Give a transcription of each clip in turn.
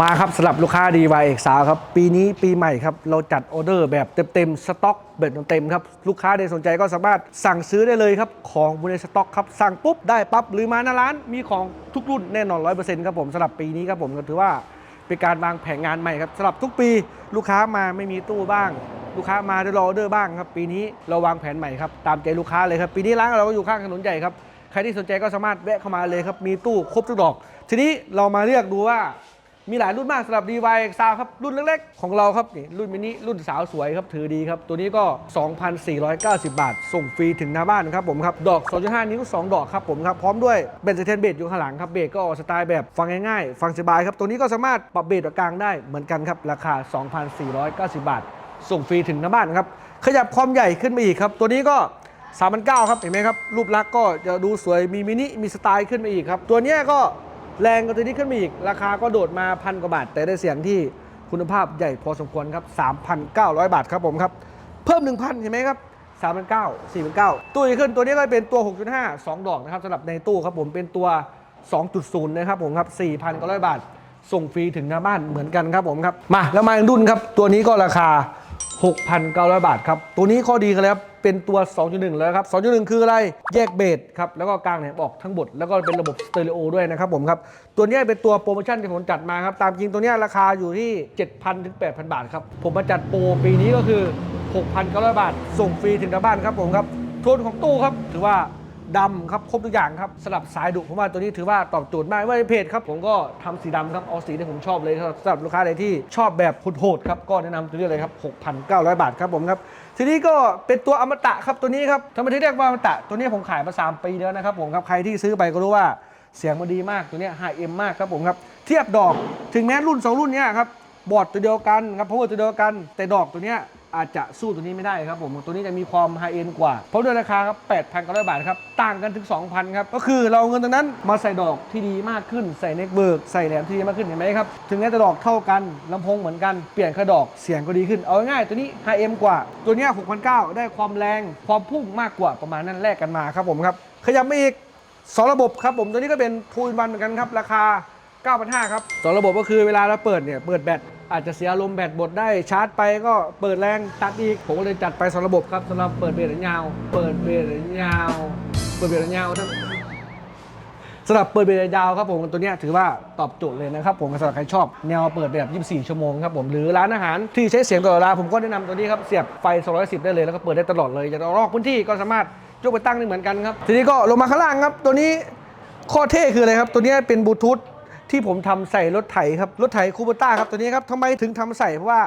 มาครับสำหรับลูกค้าดีวายเอกสาวครับ ปีนี้ปีใหม่ครับ เราจัดออเดอร์แบบเต็มๆสต็อกแบบเต็มๆครับ ลูกค้าใดสนใจก็สามารถสั่งซื้อได้เลยครับ ของบนในสต็อกครับ สั่งปุ๊บได้ปั๊บ หรือมาหน้าร้านมีของทุกรุ่นแน่นอน 100%ครับผมสำหรับปีนี้ครับผมก็ถือว่าเป็นการวางแผนงานใหม่ครับสำหรับทุกปีลูกค้ามาไม่มีตู้บ้าง ลูกค้ามาได้รอออเดอร์บ้างครับปีนี้เราวางแผนใหม่ครับตามใจลูกค้าเลยครับปีนี้ร้านเราก็อยู่ข้างถนนใหญ่ครับใครที่สนใจก็สามารถแวะเข้ามาเลยครับมีตู้ครบทุกดอก ทีนี้เรามาเลือกดูว่า มีหลายรุ่นมากสำหรับ DY ซาวครับ รุ่นเล็กๆ ของเราครับนี่รุ่นมินิรุ่นสาวสวยครับ ถือดีครับ ตัวนี้ก็ 2,490 บาท ส่งฟรีถึงหน้าบ้านครับผมครับ ดอก 2.5 นิ้ว 2 ดอกครับผมครับ พร้อมด้วยเบนเซเทนเบสอยู่ข้างหลังครับ เบสก็สไตล์แบบฟังง่ายๆ ฟังสบายครับ ตัวนี้ก็สามารถปรับเบสกับกลางได้เหมือนกันครับ ราคา 2,490 บาท ส่งฟรีถึงหน้าบ้านครับ ขยับความใหญ่ขึ้นมาอีกครับ ตัวนี้ก็3,900ครับ เห็นไหมครับ รูปลักษณ์ก็จะดูสวย มีมินิ มีสไตล์ขึ้นมาอีกครับ ตัวนี้ก็ แรงกว่าตัวนี้ขึ้นมาอีก ราคาก็โดดมาพันกว่าบาท แต่ได้เสียงที่คุณภาพใหญ่พอสมควรครับ 3,900 บาทครับผมครับ เพิ่ม 1,000 เห็นไหมครับ3,900 4,900ตู้อีกขึ้นตัวนี้ก็เป็นตัว 6.5 2 ดอกนะครับสำหรับในตู้ครับผมเป็นตัว 2.0 นะครับผมครับ 4,900 บาท ส่งฟรีถึงหน้าบ้านเหมือนกันครับผมครับ มาแล้วมาอีกรุ่นครับ ตัวนี้ก็ราคา 6,900 บาทครับ ตัวนี้ข้อดีกันแล้วเป็นตัว 2.1 แล้วครับ 2.1 คืออะไร แยกเบสครับ แล้วก็กลางแหนมออกทั้งบท แล้วก็เป็นระบบสเตอริโอด้วยนะครับผมครับ ตัวนี้เป็นตัวโปรโมชั่นที่ผมจัดมาครับ ตามจริงตัวนี้ราคาอยู่ที่ 7,000 ถึง 8,000 บาทครับ ผมมาจัดโปรปีนี้ก็คือ 6,900 บาท ส่งฟรีถึงหน้าบ้านครับผมครับโทนของตู้ครับ ถือว่า ดำครับครบทุกอย่างครับสำหรับสายดุผมว่าตัวนี้ถือว่าตอบโจทย์มากว่าในเพจครับผมก็ทำสีดำครับเอาสีที่ผมชอบเลยครับสำหรับลูกค้าใดที่ชอบแบบโหดๆครับก็แนะนำตัวนี้เลยครับ6,900 บาทครับผมครับทีนี้ก็เป็นตัวอมตะครับตัวนี้ครับทำไมถึงเรียกว่าอมตะตัวนี้ผมขายมา 3 ปีแล้วนะครับผมครับใครที่ซื้อไปก็รู้ว่าเสียงมันดีมากตัวเนี้ไฮเอ็มมากครับผมครับเทียบดอกถึงแม้รุ่นสองรุ่นเนี้ยครับบอร์ดตัวเดียวกันครับพาวเวอร์ตัวเดียวกันแต่ดอกตัวเนี้ย อาจจะสู้ตัวนี้ไม่ได้ครับผม ตัวนี้จะมีความไฮเอ็นกว่า เพราะด้วยราคาครับ 8,900 บาทครับ ต่างกันถึง 2,000 ครับ ก็คือเราเอาเงินตรงนั้นมาใส่ดอกที่ดีมากขึ้น ใส่เน็กเบิร์ก ใส่แหลมที่ดีมากขึ้นเห็นไหมครับ ถึงแม้จะดอกเท่ากันลำโพงเหมือนกัน เปลี่ยนแค่ดอก เสียงก็ดีขึ้น เอาง่ายตัวนี้ไฮเอ็มกว่า ตัวนี้6,900 ได้ความแรง ความพุ่งมากกว่า ประมาณนั้นแลกกันมาครับผมครับ ขยับมาอีกสองระบบครับผมตัวนี้ก็เป็นทูนวันเหมือนกันครับราคา9,500ครับสองระบบก็คือเวลาเราเปิดเนี่ยเปิดแบต อาจจะเสียลมณ์แบตหมดได้ชาร์จไปก็เปิดแรงตัดอีก ผมก็เลยจัดไปสองระบบครับสำหรับเปิดเบรดยาว เปิดเบรดยาว เปิดเบรดยาวทั้งสำหรับเปิดเบรดยาวครับผมตัวนี้ถือว่าตอบโจทย์เลยนะครับผมสำหรับใครชอบแนวเปิดแบบ 24 ชั่วโมงครับผมหรือร้านอาหารที่ใช้เสียงตลอดเวลาผมก็แนะนำตัวนี้ครับเสียบไฟ 210 ได้เลยแล้วก็เปิดได้ตลอดเลยจะรอกพื้นที่ก็สามารถยกไปตั้งได้เหมือนกันครับทีนี้ก็ลงมาข้างล่างครับ ตัวนี้ข้อเท่คืออะไรครับ ตัวนี้เป็นบลูทูธ ที่ผมทำใส่รถไถครับรถไถคูเปต้าครับตัวนี้ครับทำไมถึงทำใส่เพราะว่า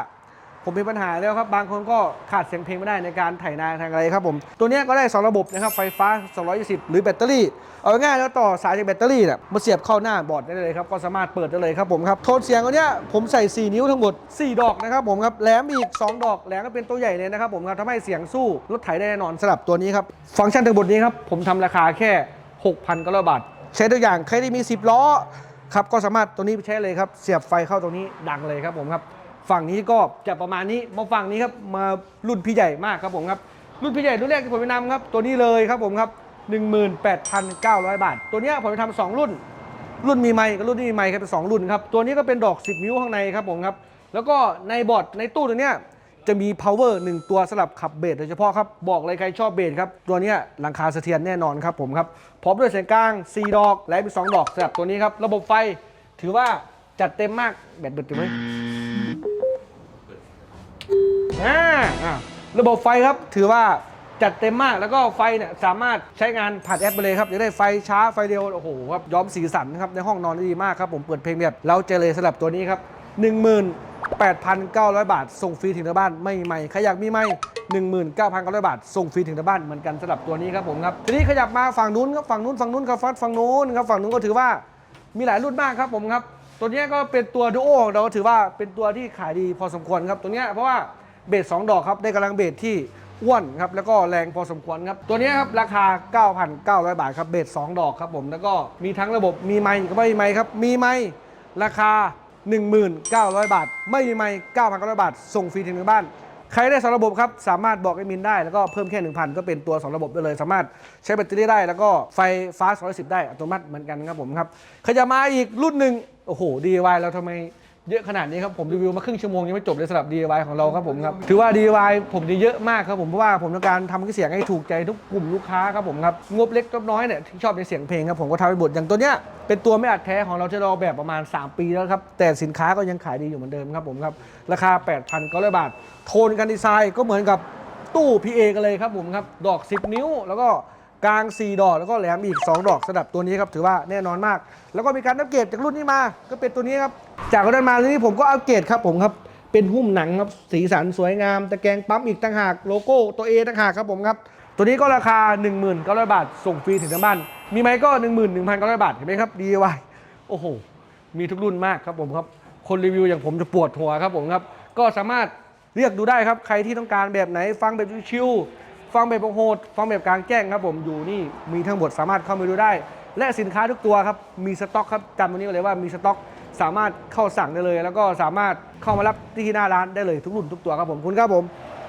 ผมมีปัญหาแล้วครับ บางคนก็ขาดเสียงเพลงไม่ได้ในการไถนาทางอะไรครับผม ตัวนี้ก็ได้ 2 ระบบนะครับ ไฟฟ้า 220 หรือแบตเตอรี่ เอาง่ายแล้วต่อสายจากแบตเตอรี่เนี่ยมาเสียบเข้าหน้าบอร์ดได้เลยครับ ก็สามารถเปิดได้เลยครับผมครับ โทนเสียงตัวนี้ผมใส่ 4 นิ้วทั้งหมด 4 ดอกนะครับผมครับ แหลมอีก 2 ดอก แหลมก็เป็นตัวใหญ่เลยนะครับผมครับทำให้เสียงสู้รถไถได้แน่นอนสำหรับตัวนี้ครับ ฟังก์ชันทั้งหมดนี้ครับ ผมทำราคาแค่6,900บาท ใช้ตัวอย่างใครที่มี 10 ล้อ ครับก็สามารถตัวนี้ไปใช้เลยครับ เสียบไฟเข้าตรงนี้ดังเลยครับผมครับ ฝั่งนี้ก็จะประมาณนี้มาฝั่งนี้ครับมารุ่นพี่ใหญ่มากครับผมครับรุ่นพี่ใหญ่รุ่นแรกที่ผมไปนำครับ ตัวนี้เลยครับผมครับ 18,900 บาท ตัวนี้ผมไปทำสองรุ่น รุ่นมีไมค์กับรุ่นที่มีไมค์ครับเป็นสองรุ่นครับตัวนี้ก็เป็นดอก 10 นิ้วข้างในครับผมครับแล้วก็ในบอร์ดในตู้ตัวเนี้ย จะมี power 1 ตัวสำหรับขับเบสโดยเฉพาะครับ บอกเลยใครชอบเบสครับ ตัวนี้หลังคาเสถียรแน่นอนครับผมครับ พร้อมด้วยเสียงกลาง 4 ดอก และมี2ดอกสำหรับตัวนี้ครับ ระบบไฟถือว่าจัดเต็มมากแบตเบิดอยู่ไหมอ่าระบบไฟครับถือว่าจัดเต็มมากแล้วก็ไฟเนี่ยสามารถใช้งานผ่านแอปไปเลยครับจะได้ไฟช้าไฟเร็วโอ้โหครับย้อมสีสันครับในห้องนอนได้ดีมากครับผมเปิดเพลงแบบเราเจเลยสลับตัวนี้ครับ 8,900 บาท ส่งฟรีถึงหน้าบ้านไม่ใหม่ใครอยากมีไหม19,900 บาท ส่งฟรีถึงหน้าบ้านเหมือนกันสำหรับตัวนี้ครับผมครับ ทีนี้ขยับมาฝั่งนู้นครับฝั่งนู้นฝั่งนู้นครับฟัดฝั่งนู้นครับฝั่งนู้นก็ถือว่ามีหลายรุ่นมากครับผมครับ ตัวนี้ก็เป็นตัวดูโอเราถือว่าเป็นตัวที่ขายดีพอสมควรครับตัวนี้เพราะว่าเบส2ดอกครับได้กำลังเบสที่อ้วนครับแล้วก็แรงพอสมควรครับ ตัวนี้ครับราคา 9,900 บาทครับเบส2ดอกครับผมแล้วก็มีทั้งระบบมีไมค์ก็ไม่มีไมค์ครับมีไมค์ราคา 1,900 บาท ไม่มีไม่9,900 บาท ส่งฟรีถึงบ้าน ใครได้สองระบบครับ สามารถบอกไอ้มินได้ แล้วก็เพิ่มแค่ 1,000 ก็เป็นตัว 2 ระบบได้เลย สามารถใช้แบตเตอรี่ได้ แล้วก็ไฟฟ้า210ได้อัตโนมัติเหมือนกันครับผมครับขยับมาอีกรุ่นหนึ่งโอ้โห DIY เราทำไม เยอะขนาดนี้ครับผมรีวิวมาครึ่งชั่วโมงยังไม่จบเลยสำหรับ DIY ของเราครับผมครับถือว่า DIY ผมจะเยอะมากครับผมเพราะว่าผมต้องการทำให้เสียงให้ถูกใจทุกกลุ่มลูกค้าครับผมครับงบเล็กงบน้อยเนี่ยที่ชอบในเสียงเพลงครับผมก็ทำไปบทอย่างตัวเนี้ยเป็นตัวไม่อัดแท้ของเราที่เราออกแบบประมาณ 3 ปีแล้วครับแต่สินค้าก็ยังขายดีอยู่เหมือนเดิมครับผมครับราคา 8,900 บาท โทนการดีไซน์ก็เหมือนกับตู้ PA กันเลยครับผมครับดอก 10 นิ้วแล้วก็ กลาง 4 ดอก แล้วก็แหลมอีก 2 ดอกสำหรับตัวนี้ครับถือว่าแน่นอนมาก แล้วก็มีการอัปเกรดจากรุ่นนี้มา ก็เป็นตัวนี้ครับ จากรุ่นมารุ่นี้ผมก็อัปเกรดครับผมครับเป็นหุ้มหนังครับสีสันสวยงามตะแกรงปั๊มอีกต่างหากโลโก้ตัว A ต่างหากครับผมครับตัวนี้ก็ราคา 19,000 บาท ส่งฟรีถึงทางบ้าน มีไหมก็ 11,900 บาท เห็นไหมครับ DIY โอ้โห มีทุกรุ่นมากครับผมครับ คนรีวิวอย่างผมจะปวดหัวครับผมครับ ก็สามารถเรียกดูได้ครับ ใครที่ต้องการแบบไหนฟังแบบชิว ฟังแบบโหดฟังแบบกลางแจ้งครับผมอยู่นี่มีทั้งหมดสามารถเข้าไปดูได้ และสินค้าทุกตัวครับมีสต็อกครับจำตัวนี้ไว้เลยว่ามีสต็อกสามารถเข้าสั่งได้เลย แล้วก็สามารถเข้ามารับที่หน้าร้านได้เลยทุกรุ่นทุกตัวครับผมคุณครับผม